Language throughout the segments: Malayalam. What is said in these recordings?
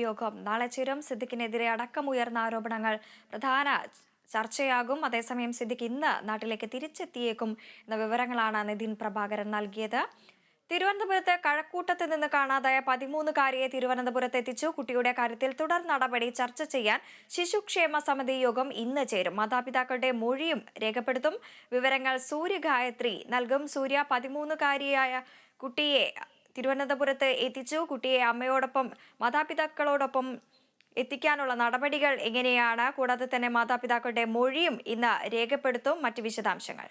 യോഗം. നാളെ ചേരും സിദ്ദിഖിനെതിരെ അടക്കമുയർന്ന ആരോപണങ്ങൾ. പ്രധാന ചർച്ചയാകും. അതേസമയം സിദ്ദിഖ് ഇന്ന് നാട്ടിലേക്ക് തിരിച്ചെത്തിയേക്കും എന്ന വിവരങ്ങളാണ് നിതിൻ പ്രഭാകരൻ നൽകിയത്. തിരുവനന്തപുരത്ത് കഴക്കൂട്ടത്ത് നിന്ന് കാണാതായ പതിമൂന്നുകാരിയെ തിരുവനന്തപുരത്ത് എത്തിച്ചു. കുട്ടിയുടെ കാര്യത്തിൽ തുടർ നടപടി ചർച്ച ചെയ്യാൻ ശിശുക്ഷേമ സമിതി യോഗം ഇന്ന് ചേരും. മാതാപിതാക്കളുടെ മൊഴിയും രേഖപ്പെടുത്തും. വിവരങ്ങൾ സൂര്യഗായത്രി നൽകും. സൂര്യ പതിമൂന്നുകാരിയായ കുട്ടിയെ തിരുവനന്തപുരത്ത് എത്തിച്ചു. കുട്ടിയെ അമ്മയോടൊപ്പം മാതാപിതാക്കളോടൊപ്പം എത്തിക്കാനുള്ള നടപടികൾ എങ്ങനെയാണ്? കൂടാതെ തന്നെ മാതാപിതാക്കളുടെ മൊഴിയും ഇന്ന് രേഖപ്പെടുത്തും. മറ്റ് വിശദാംശങ്ങൾ.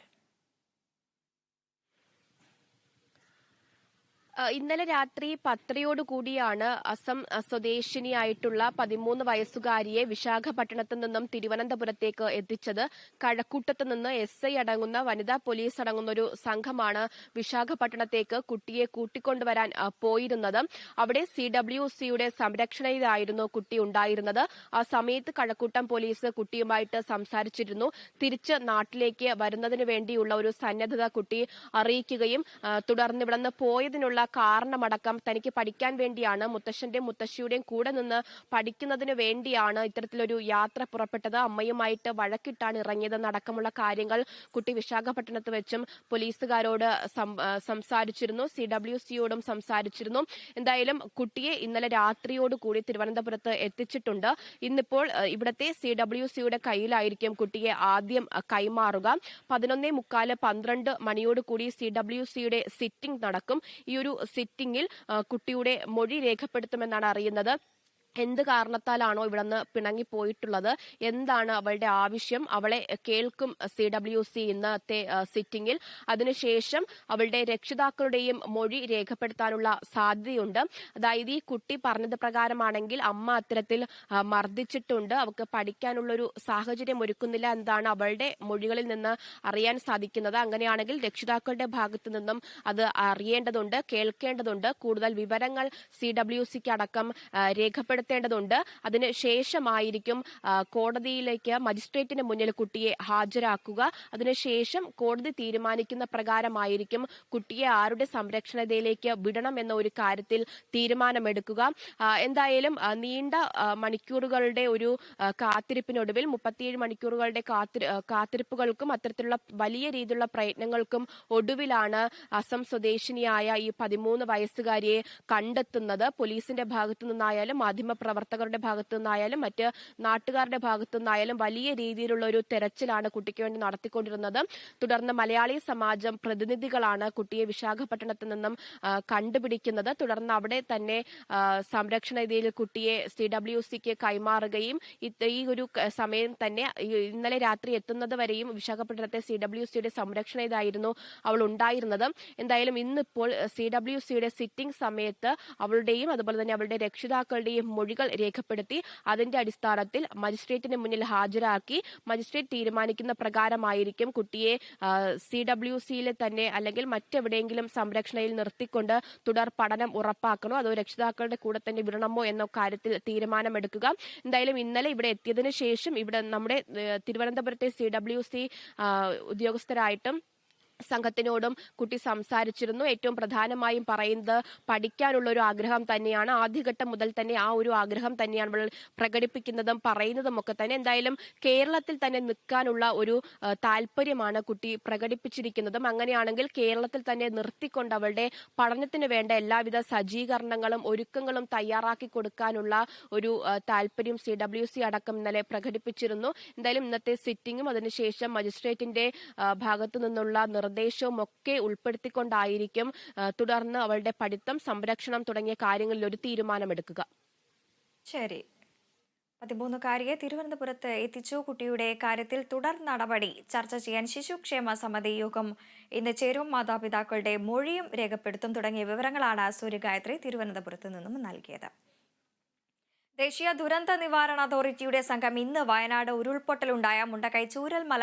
ഇന്നലെ രാത്രി പത്രയോട് കൂടിയാണ് അസം സ്വദേശിനിയായിട്ടുള്ള പതിമൂന്ന് വയസ്സുകാരിയെ വിശാഖപട്ടണത്ത് നിന്നും തിരുവനന്തപുരത്തേക്ക് എത്തിച്ചത്. കഴക്കൂട്ടത്ത് നിന്ന് എസ് ഐ അടങ്ങുന്ന വനിതാ പോലീസ് അടങ്ങുന്ന ഒരു സംഘമാണ് വിശാഖപട്ടണത്തേക്ക് കുട്ടിയെ കൂട്ടിക്കൊണ്ടുവരാൻ പോയിരുന്നത്. അവിടെ സി ഡബ്ല്യു സിയുടെ സംരക്ഷണയിലായിരുന്നു കുട്ടി ഉണ്ടായിരുന്നത്. ആ സമയത്ത് കഴക്കൂട്ടം പോലീസ് കുട്ടിയുമായിട്ട് സംസാരിച്ചിരുന്നു. തിരിച്ച് നാട്ടിലേക്ക് വരുന്നതിന് വേണ്ടിയുള്ള ഒരു സന്നദ്ധത കുട്ടി അറിയിക്കുകയും തുടർന്ന് ഇവിടെ നിന്ന് പോയതിനുള്ള കാരണമടക്കം തനിക്ക് പഠിക്കാൻ വേണ്ടിയാണ് മുത്തശ്ശന്റെയും മുത്തശ്ശിയുടെയും കൂടെ നിന്ന് പഠിക്കുന്നതിന് വേണ്ടിയാണ് ഇത്തരത്തിലൊരു യാത്ര പുറപ്പെട്ടത്. അമ്മയുമായിട്ട് വഴക്കിട്ടാണ് ഇറങ്ങിയതെന്നടക്കമുള്ള കാര്യങ്ങൾ കുട്ടി വിശാഖപട്ടണത്ത് വെച്ചും പോലീസുകാരോട് സംസാരിച്ചിരുന്നു. സി ഡബ്ല്യു സിയോടും സംസാരിച്ചിരുന്നു. എന്തായാലും കുട്ടിയെ ഇന്നലെ രാത്രിയോട് കൂടി തിരുവനന്തപുരത്ത് എത്തിച്ചിട്ടുണ്ട്. ഇന്നിപ്പോൾ ഇവിടത്തെ സി ഡബ്ല്യു സിയുടെ കയ്യിലായിരിക്കും കുട്ടിയെ ആദ്യം കൈമാറുക. പതിനൊന്നേ മുക്കാൽ പന്ത്രണ്ട് മണിയോട് കൂടി സി ഡബ്ല്യു സിയുടെ സിറ്റിംഗ് നടക്കും. ഈ ഒരു സിറ്റിംഗിൽ കുട്ടിയുടെ മൊഴി രേഖപ്പെടുത്തുമെന്നാണ് അറിയുന്നത്. എന്ത് കാരണത്താലാണോ ഇവിടെ നിന്ന് പിണങ്ങിപ്പോയിട്ടുള്ളത്? എന്താണ് അവളുടെ ആവശ്യം? അവളെ കേൾക്കും സി ഡബ്ല്യു സി ഇന്നത്തെ സിറ്റിംഗിൽ അതിനുശേഷം അവളുടെ രക്ഷിതാക്കളുടെയും മൊഴി രേഖപ്പെടുത്താനുള്ള സാധ്യതയുണ്ട്. അതായത് ഈ കുട്ടി പറഞ്ഞത് പ്രകാരമാണെങ്കിൽ അമ്മ അത്തരത്തിൽ മർദ്ദിച്ചിട്ടുണ്ട്. അവൾക്ക് പഠിക്കാനുള്ളൊരു സാഹചര്യം ഒരുക്കുന്നില്ല എന്താണ് അവളുടെ മൊഴികളിൽ നിന്ന് അറിയാൻ സാധിക്കുന്നത്. അങ്ങനെയാണെങ്കിൽ രക്ഷിതാക്കളുടെ ഭാഗത്തു നിന്നും അത് അറിയേണ്ടതുണ്ട് കേൾക്കേണ്ടതുണ്ട്. കൂടുതൽ വിവരങ്ങൾ സി ഡബ്ല്യു സിക്ക് അടക്കം ആ, രേഖപ്പെടുത്തേണ്ടതുണ്ട് അതിന് ശേഷമായിരിക്കും കോടതിയിലേക്ക് മജിസ്ട്രേറ്റിന് മുന്നിൽ കുട്ടിയെ ഹാജരാക്കുക. അതിനുശേഷം കോടതി തീരുമാനിക്കുന്ന പ്രകാരമായിരിക്കും കുട്ടിയെ ആരുടെ സംരക്ഷണതയിലേക്ക് വിടണം എന്ന ഒരു കാര്യത്തിൽ തീരുമാനമെടുക്കുക. എന്തായാലും നീണ്ട മണിക്കൂറുകളുടെ ഒരു കാത്തിരിപ്പിനൊടുവിൽ മുപ്പത്തിയേഴ് മണിക്കൂറുകളുടെ കാത്തിരി കാത്തിരിപ്പുകൾക്കും അത്തരത്തിലുള്ള വലിയ രീതിയിലുള്ള പ്രയത്നങ്ങൾക്കും ഒടുവിലാണ് അസം സ്വദേശിനിയായ ഈ പതിമൂന്ന് വയസ്സുകാരിയെ കണ്ടെത്തുന്നത്. പോലീസിന്റെ ഭാഗത്തു നിന്നായാലും മാധ്യമപ്രവർത്തകരുടെ ഭാഗത്തു നിന്നായാലും മറ്റ് നാട്ടുകാരുടെ ഭാഗത്തു നിന്നായാലും വലിയ രീതിയിലുള്ള ഒരു തെരച്ചിലാണ് കുട്ടിക്ക് വേണ്ടി നടത്തിക്കൊണ്ടിരുന്നത്. തുടർന്ന് മലയാളി സമാജം പ്രതിനിധികളാണ് കുട്ടിയെ വിശാഖപട്ടണത്ത് നിന്നും കണ്ടുപിടിക്കുന്നത്. തുടർന്ന് അവിടെ തന്നെ സംരക്ഷണ രീതിയിൽ കുട്ടിയെ സി ഡബ്ല്യു സിക്ക് കൈമാറുകയും ഈ ഒരു സമയം തന്നെ ഇന്നലെ രാത്രി എത്തുന്നത് വരെയും വിശാഖപട്ടണത്തെ സി ഡബ്ല്യു സിയുടെ സംരക്ഷണ ഇതായിരുന്നു അവൾ ഉണ്ടായിരുന്നത്. എന്തായാലും ഇന്നിപ്പോൾ സി ഡബ്ല്യു സിയുടെ സിറ്റിംഗ് സമയത്ത് അവളുടെയും അതുപോലെ തന്നെ അവളുടെ രക്ഷിതാക്കളുടെയും മൊഴികൾ രേഖപ്പെടുത്തി അതിന്റെ അടിസ്ഥാനത്തിൽ മജിസ്ട്രേറ്റിന് മുന്നിൽ ഹാജരാക്കി മജിസ്ട്രേറ്റ് തീരുമാനിക്കുന്ന പ്രകാരമായിരിക്കും കുട്ടിയെ സി ഡബ്ല്യു സിയിൽ തന്നെ അല്ലെങ്കിൽ മറ്റെവിടെയെങ്കിലും സംരക്ഷണയിൽ നിർത്തിക്കൊണ്ട് തുടർ പഠനം ഉറപ്പാക്കണോ. അതോ രക്ഷിതാക്കളുടെ കൂടെ തന്നെ വിടണമോ എന്ന കാര്യത്തിൽ തീരുമാനമെടുക്കുക. എന്തായാലും ഇന്നലെ ഇവിടെ എത്തിയതിനു ശേഷം ഇവിടെ നമ്മുടെ തിരുവനന്തപുരത്തെ സി ഡബ്ല്യു സി ഉദ്യോഗസ്ഥരായിട്ടും സംഘത്തിനോടും കുട്ടി സംസാരിച്ചിരുന്നു. ഏറ്റവും പ്രധാനമായും പറയുന്നത് പഠിക്കാനുള്ള ഒരു ആഗ്രഹം തന്നെയാണ്. ആദ്യഘട്ടം മുതൽ തന്നെ ആ ഒരു ആഗ്രഹം തന്നെയാണ് അവൾ പ്രകടിപ്പിക്കുന്നതും പറയുന്നതും ഒക്കെ തന്നെ. എന്തായാലും കേരളത്തിൽ തന്നെ നിൽക്കാനുള്ള ഒരു താല്പര്യമാണ് കുട്ടി പ്രകടിപ്പിച്ചിരിക്കുന്നതും. അങ്ങനെയാണെങ്കിൽ കേരളത്തിൽ തന്നെ നിർത്തിക്കൊണ്ട് അവളുടെ പഠനത്തിന് വേണ്ട എല്ലാവിധ സജ്ജീകരണങ്ങളും ഒരുക്കങ്ങളും തയ്യാറാക്കി കൊടുക്കാനുള്ള ഒരു താല്പര്യം സി ഡബ്ല്യു സി അടക്കം ഇന്നലെ പ്രകടിപ്പിച്ചിരുന്നു. എന്തായാലും ഇന്നത്തെ സിറ്റിംഗും അതിനുശേഷം മജിസ്ട്രേറ്റിന്റെ ഭാഗത്തു നിന്നുള്ള നിർദ്ദേശവും ഒക്കെ ഉൾപ്പെടുത്തിക്കൊണ്ടായിരിക്കും തുടർന്ന് അവളുടെ പഠിത്തം സംരക്ഷണം തുടങ്ങിയ കാര്യങ്ങളിൽ ഒരു തീരുമാനമെടുക്കുക. ശരി. പതിമൂന്നുകാരിയെ തിരുവനന്തപുരത്ത് എത്തിച്ചു. കുട്ടിയുടെ കാര്യത്തിൽ തുടർ നടപടി ചർച്ച ചെയ്യാൻ ശിശുക്ഷേമ സമിതി യോഗം ഇന്ന് ചേരും. മാതാപിതാക്കളുടെ മൊഴിയും രേഖപ്പെടുത്തും തുടങ്ങിയ വിവരങ്ങളാണ് സൂര്യഗായത്രി തിരുവനന്തപുരത്ത് നിന്നും നൽകിയത്. ദേശീയ ദുരന്ത നിവാരണ അതോറിറ്റിയുടെ സംഘം ഇന്ന് വയനാട് ഉരുൾപൊട്ടലുണ്ടായ മുണ്ടക്കൈ ചൂരൽമല